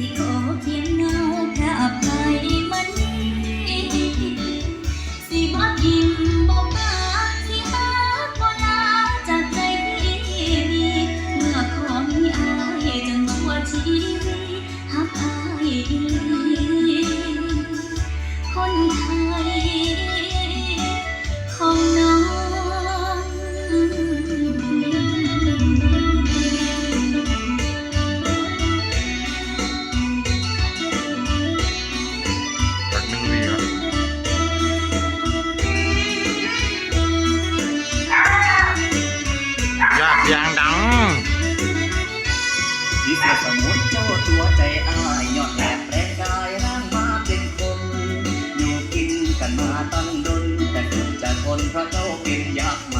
สิเขียนเงาแค่อับใจมันนี่บ่อิ่มบ่ปาสิหาบ่ลาจากใจที่เมื่อขอมีอายจนทั่วชีวิตฮักอาคนไทย ยางดังดิสสมุดเจ้าตัวใจอายยอดแหลกแรงกายร่างมาเป็นคนอยู่กินกันมาตั้งดนแต่เกิดจากคนเพราะเจ้าเป็นยากมา